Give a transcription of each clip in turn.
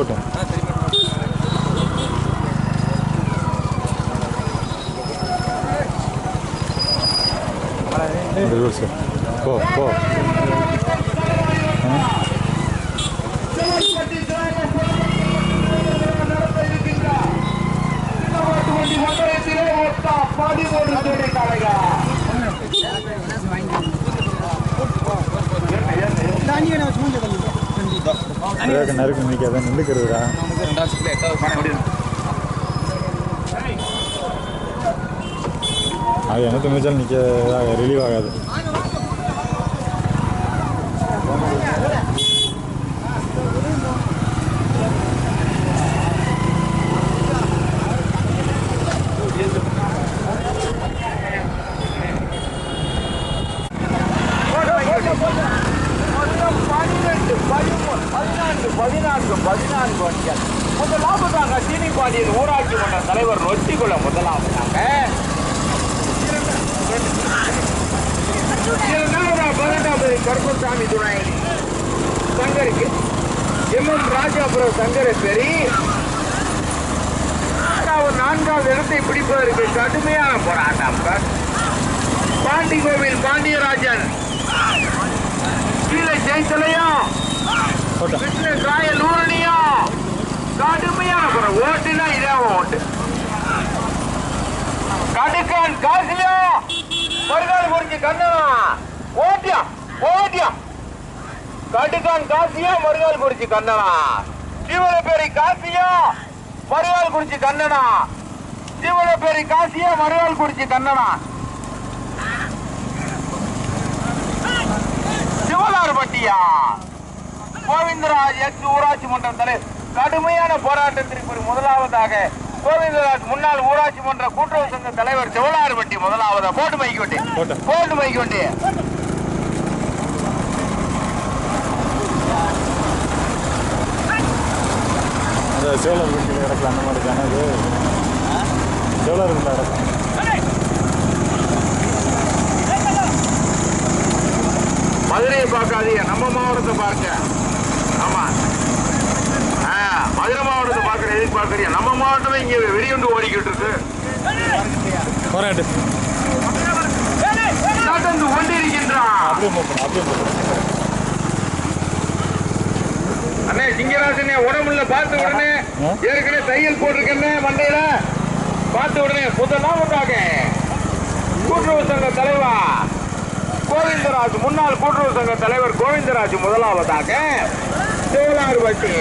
போட்டோம். ரிவர்ஸ் வேக நறுக்கு நிற்காத நின்றுக்கிறதுடா. அது எனக்கு நீச்சல் நிற்க ரிலீவ் ஆகாது. ஊராட்சி மன்ற தலைவர் நொச்சிக்குள்ள முதலாவதாக பதினெட்டாவது கருப்பசாமி துணை சங்கருக்கு எம் எம் ராஜாபுரம் சங்கரேஸ்வரி. நான்காவது நான்காவது இடத்தை பிடிப்பதற்கு கடுமையான போராட்டம். பாண்டி கோவில் பாண்டியராஜன். கீழே ஜெயித்தலையும் ராயல் ஊரணியும் கடுமையான குறை. ஓட்டுனா இதான் ஓட்டு. கடுக்கான் காசிலும் மறுகால் குறிச்சி கண்ணா. ஓட்டியா ஓட்டியா. கடுக்கான் காசியா மறுகால் குறிச்சி கண்ணனா சிவனப்பேரி காசியா மறுகால் குறிச்சி கண்ணனா. சிவனப்பேரி காசியா மறுகால் குறிச்சி கண்ணனா. சிவனார்பட்டியா கோவிந்தராஜ் எக்ஸ் ஊராட்சி மன்றம் தலைவர் கடுமையான போராட்டத்திற்கு ஒரு முதலாவதாக கோவிந்தராஜ் முன்னாள் ஊராட்சி மன்ற கூட்டுறவு சங்க தலைவர் சிவனார்பட்டி முதலாவதாக போட்டு மைக்கு வண்டி. போட்டு மைக்கு வண்டி சோழர் வீட்டில் கிடக்கல அந்த மாதிரி தானே இது சோழர் வீட்டில் மதுரையை பார்க்காதீங்க நம்ம மாவட்டத்தை பார்க்க மதுரை மாவட்டத்தை பார்க்கற எதுக்கு பார்க்கறீங்க? நம்ம மாவட்டமே இங்க வெறியுண்டு ஓடிக்கிட்டு இருக்கு போராட்டு. நடந்து கொண்டிருக்கின்றான். அண்ணே சிங்கராசனே உடம்புல பார்த்த உடனே? ஏற்கனவே தையல் போட்டிருக்கேன்னு மண்டையில. பார்த்த உடனே முதலாம் வந்தாங்க கூட்டுறவு சங்க தலைவா கோவிந்தராஜ். முன்னாள் கூட்டுறவு சங்க தலைவர் கோவிந்தராஜ் முதலாவதாக. சிவலாறு வட்டி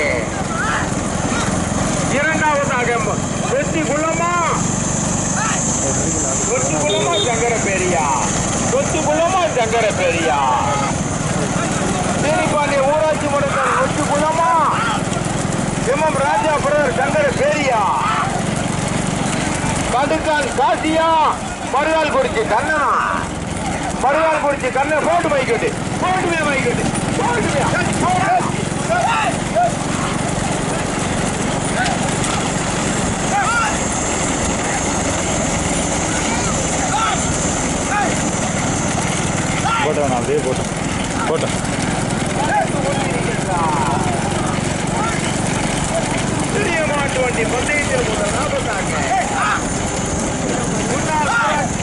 இரண்டாவதாக வெற்றி குலமா வெற்றி குலமா சங்கர பெரியா வெற்றி குலமா சங்கர பெரியா தேனிப்பாண்டிய ஊராட்சி மன்றத்தில் வெற்றி குலமா எம்எம் ராஜா பிரதர் சங்கர பெரியா கடுக்கான் காசியா மறுநாள் குறிச்சி கண்ணா மறுநாள் குறிச்சி கண்ணன் போட்டு மைக்கிட்டு போட்டுமே மைக்கிட்டு போட்டுமே போட்டோம் நான் அப்படியே போட்டோம் போட்டோம் சிறிய மாட்டு வண்டி பந்தயத்தில் முதல் நாற்பத்தாங்க முன்னாள் ஊராட்சி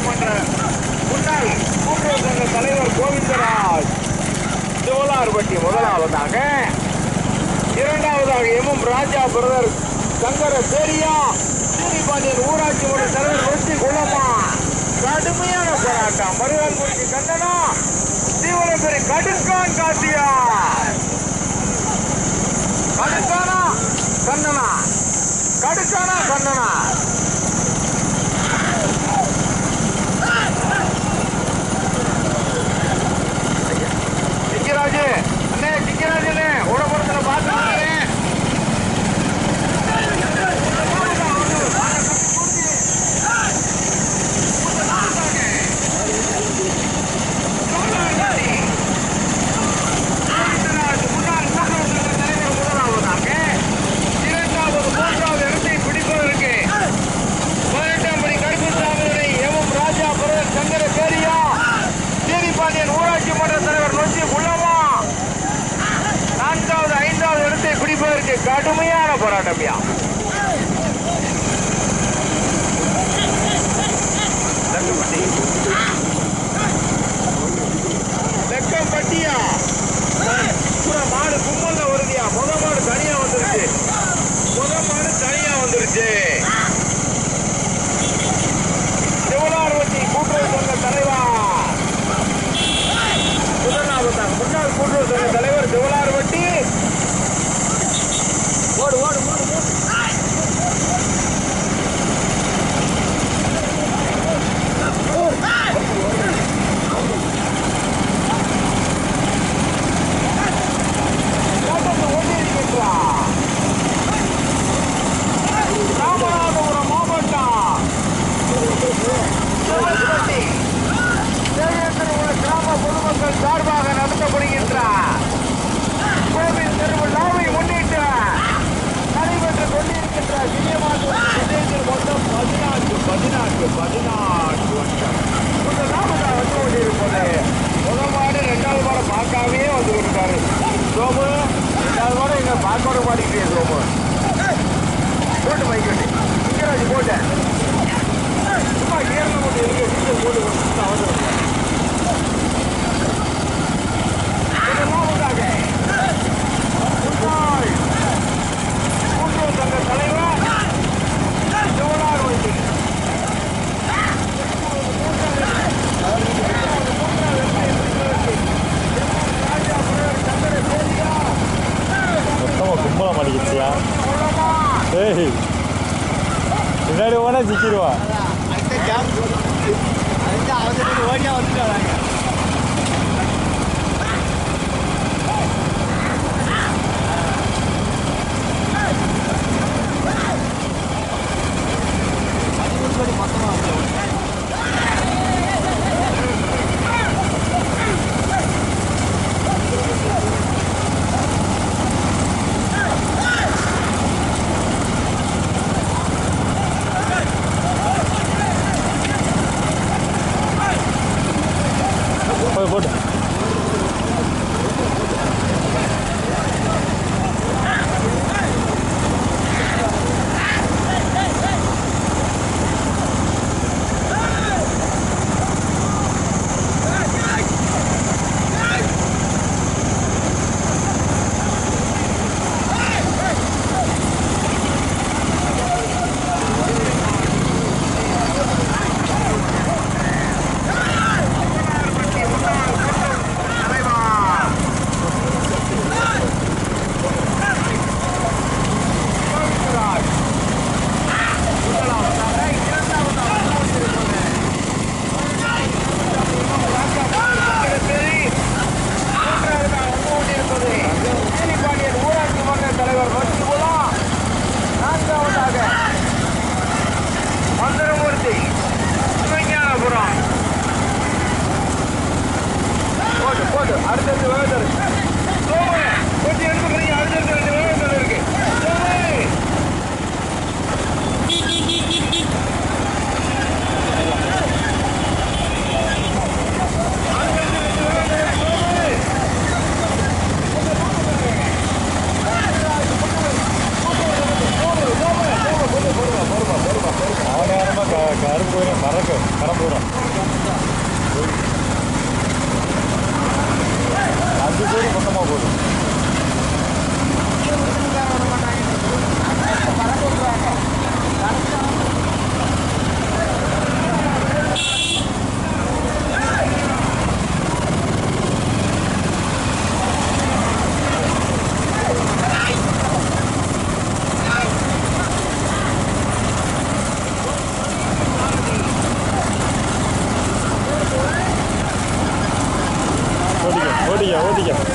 மன்ற முன்னாள் கூட்டுறவு சங்க தலைவர் கோவிந்தராஜ் சிவலார்பட்டி முதலாவதாக இரண்டாவதாக M M Raja brother Sankara பெரியா சீனிபாண்டியன் ஊராட்சி மன்ற தலைவர் போராட்டம் மறுவாள் குறிச்சி கண்டனா? தீவிரப்பெரி கடுக்கான் காட்டியா கடுக்கானா கண்ணனா கடுக்கானா கண்ணனா बड़ा डबिया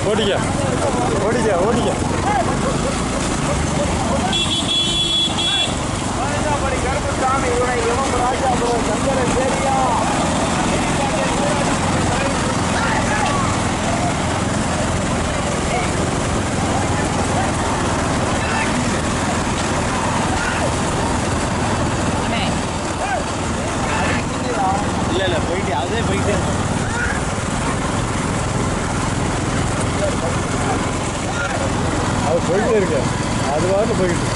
ஓடிக்க. ஓடிக்க ஓடிக்க. ராஜாபுரம் Buyurun.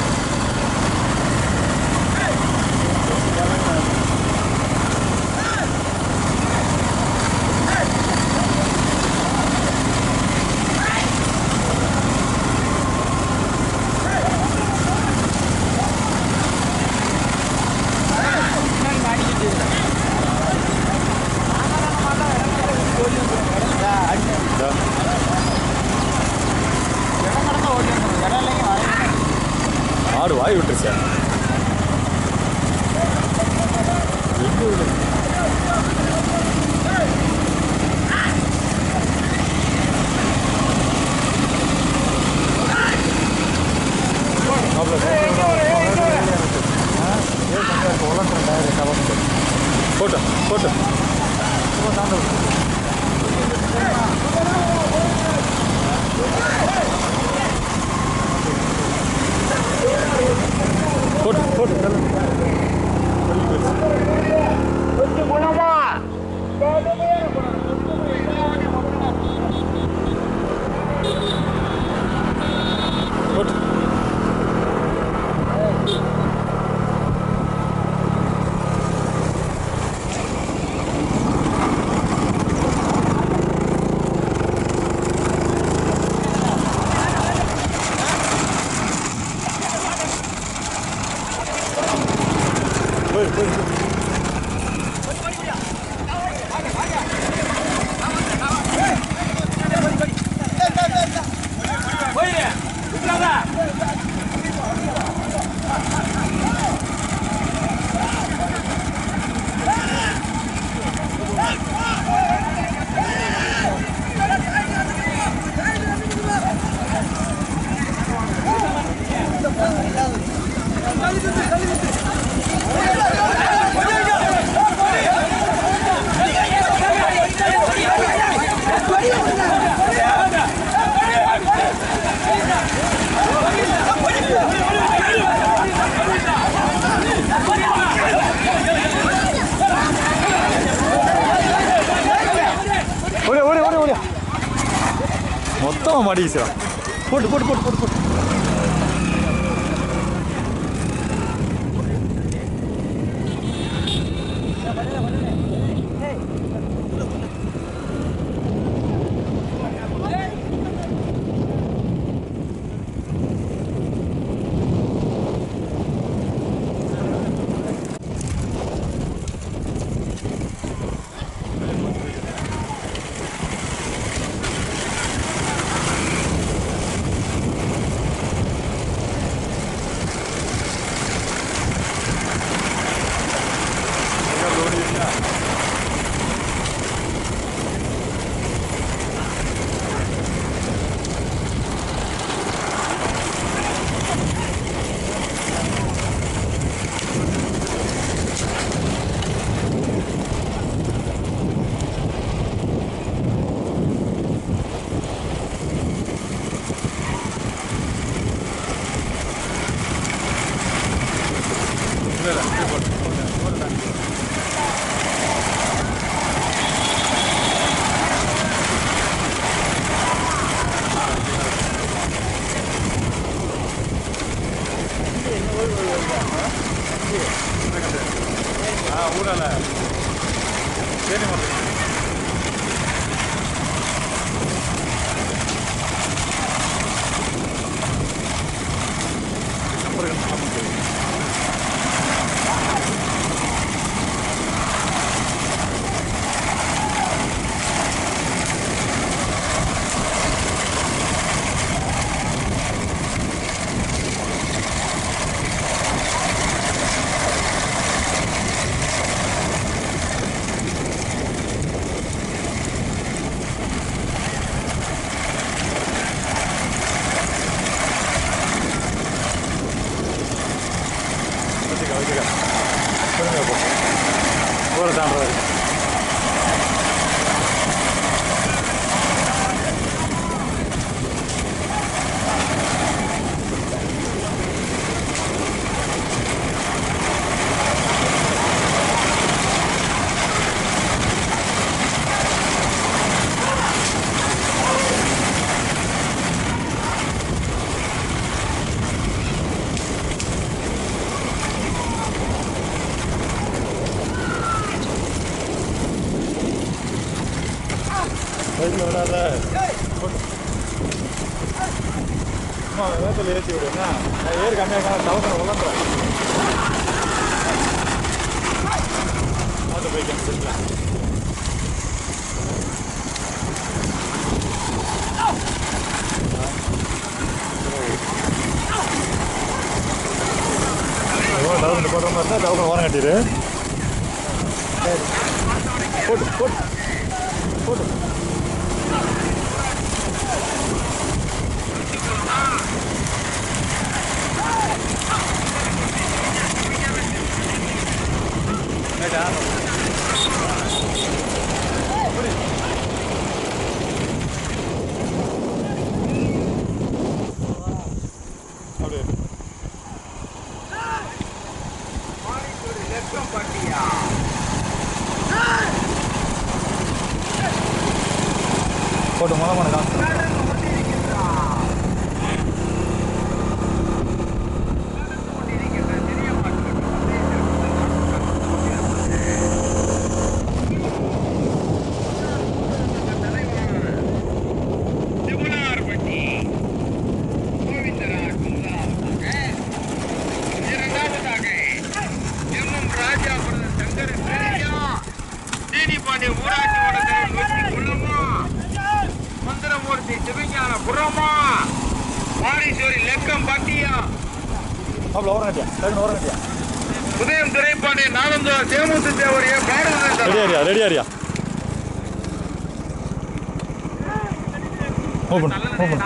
போட்டு சும்மா போட்டு போட்டு. தள்ளு. வெளியே மொத்தமாக மாட்டிக்கிச்சான் போட்டு போட்டு போட்டு போட்டு போட்டு up. சரி மட்டும் Right. ஆட்டோ பைக் அனுப்பிச்சிருக்கலாம் தவறு போடுற மாதிரி தான் தவறு ஓரம் கட்டிடு. சரி போட்டு போட்டு. போட்டு ரைட்டா போட்டு மூலம் ரெடியா ரியா ஓப்பன் ஓப்பன்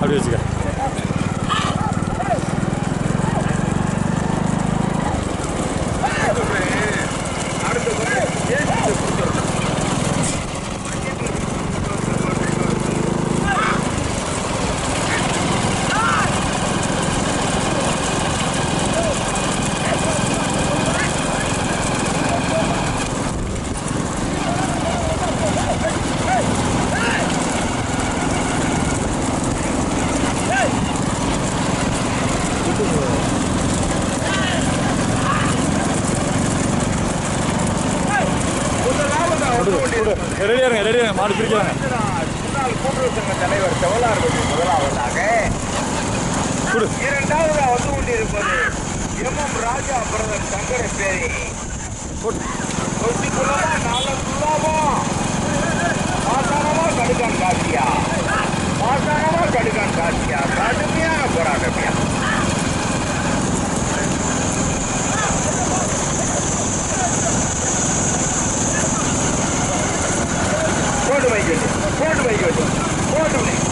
அப்படியே வச்சுக்க. கூடு ரெடியாருங்க ரெடியாருங்க மாடு பிடிக்கிறாங்க முன்னாள் கூட்டுறவு சங்க தலைவர் செவலார் முதலாவதாக இரண்டாவது வந்து கொண்டிருப்பது M M Raja brother Sankara பேரி கொட்டிக்குள்ளதா நல்ல குள்ளாமா மாசானமா கடுகான் காசியா மாசானமா கடுகான் காசியா கடுமையான போராட்டமையா പോട്ട് ബൈക്ക് പോട്ട് ഫോൾട്ട് പോട്ട് വെച്ചു. ഫോൾട്ട് ബൈക്ക്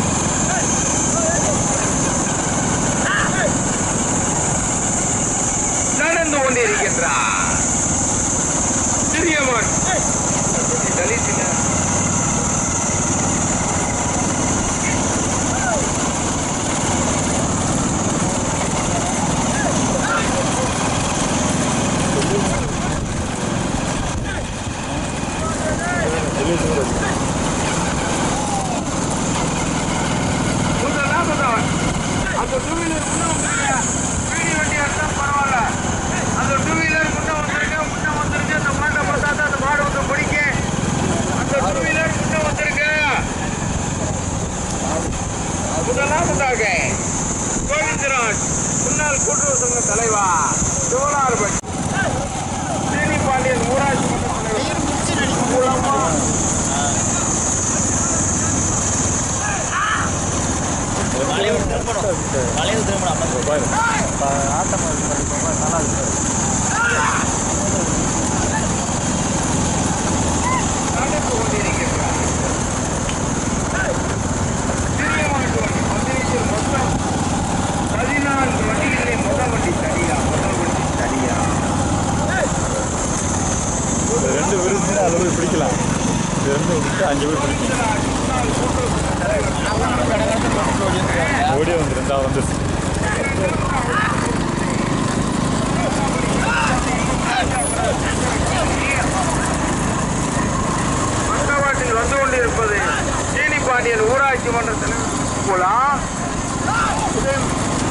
போலாம்.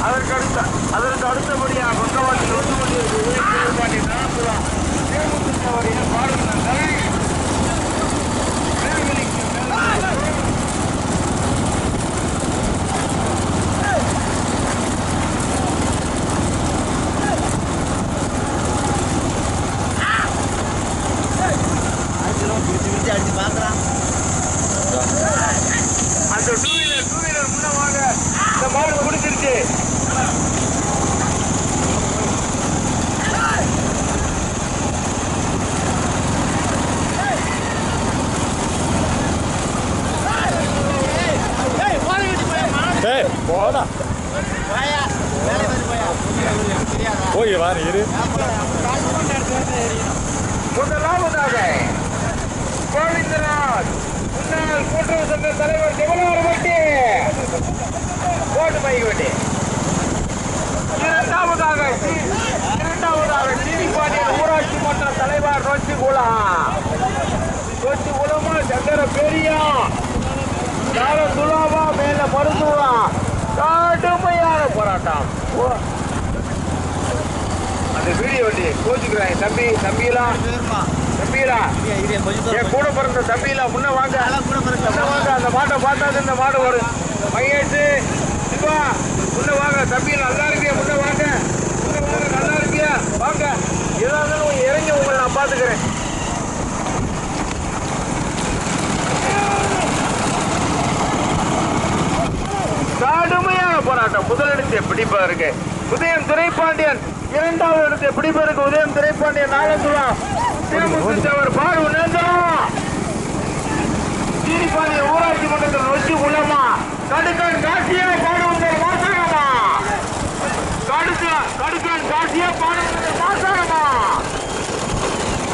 அதற்கு அடுத்த அதற்கு அடுத்தபடியாக குற்றவாளிகள் வந்து கொண்டிருக்கிறது பாட்டி நடத்தலாம் தேமுதிகவுடைய பாடல்கள் அடிச்சு பார்க்குறான் அந்த பால் குடிச்சிருச்சு தம்பி தம்பிலா கொஞ்சம் என் கூட பிறந்த தம்பிலா முன்ன வாங்க. முன்ன வாங்க அந்த மாட்டை பார்த்தா இந்த மாடு வரும். மகேஷ் சிவா முன்ன வாங்க. தம்பியில் நல்லா இருக்கியா? முன்ன வாங்க. முன்ன வாங்க நல்லா இருக்கியா? வாங்க. ஏதா இருந்தாலும் கொஞ்சம் இறங்கி உங்களை நான் பார்த்துக்கிறேன். கடுமையான போராட்டம். முதலிடத்தை பிடிப்பா இருக்கு உதயம் துரைப்பாண்டியன் இரண்டாவது இடத்தை பிடிப்பதற்கு உதயம் துரைப்பாண்டியன் நாலந்துலாம் தேமுதிகவர் பாரு நேந்திரம் சீரிப்பாண்டிய ஊராட்சி மன்றத்தில் நொச்சி உள்ளமா? கடுக்கன் காசியா பாடுவந்தர் மாசாகமா? கடுக்கா கடுக்கன் காசியா பாடுவந்தர் மாசாகமா?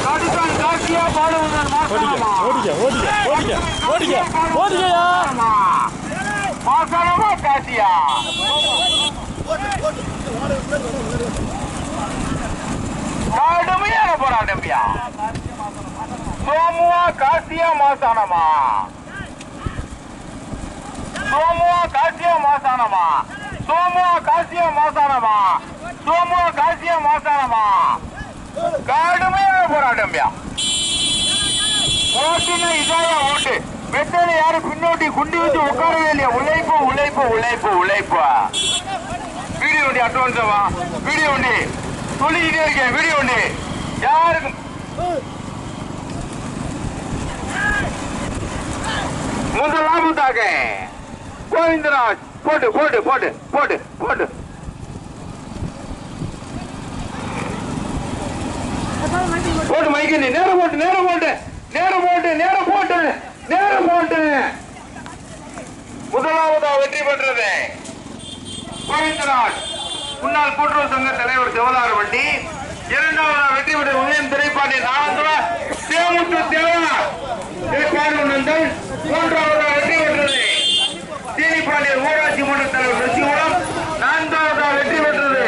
கடுக்கன் காசியா பாடுவந்தர் மாசாகமா? ஓடிக்க ஓடிக்க ஓடிக்க ஓடிக்க ஓடிக்கயா? மாசாகமா காசியா? கடுமையான போராட்டம்யா சோமுவா காசியா மாசானமா? சோமுவா காசியா மாசானமா? சோமுவா காசியா மாசானமா? சோமுவா காசியா மாசானமா? கடுமையான போராட்டம்யா ஓட்டுனா இதாயா ஓட்டு. வெட்டல யாரும் பின்னோட்டி? குண்டி வச்சு உட்காரவே இல்லையா? உழைப்பு உழைப்பு உழைப்பு உழைப்பு. வீடியோ வண்டி அட்வான்ஸாவா வீடியோ வண்டி சொல்லிக்கிட்டே இருக்கேன் வீடியோ ஒண்ணு யாருக்கும் முதலாவதாக கோவிந்தராஜ் போட்டு போட்டு போட்டு போட்டு போட்டு போட்டு மைக்கு நீ நேரம் போட்டு நேரம் போட்டு நேரம் போட்டு நேரம் போட்டு நேரம் போட்டு. முதலாவதா வெற்றி பெற்றது. கோவிந்தராஜ். முன்னாள் கூட்டுறவு சங்க தலைவர் சிவதார வண்டி இரண்டாவதா வெற்றி பெற்ற உதயம் திரைப்பாண்டி நாலாந்தரா தேமுத்து தேவா திரைப்பாடு நந்தன் மூன்றாவதா வெற்றி பெற்றது. தீனிப்பாண்டியர் ஊராட்சி மன்ற தலைவர் மூலம் நான்காவதா வெற்றி பெற்றது.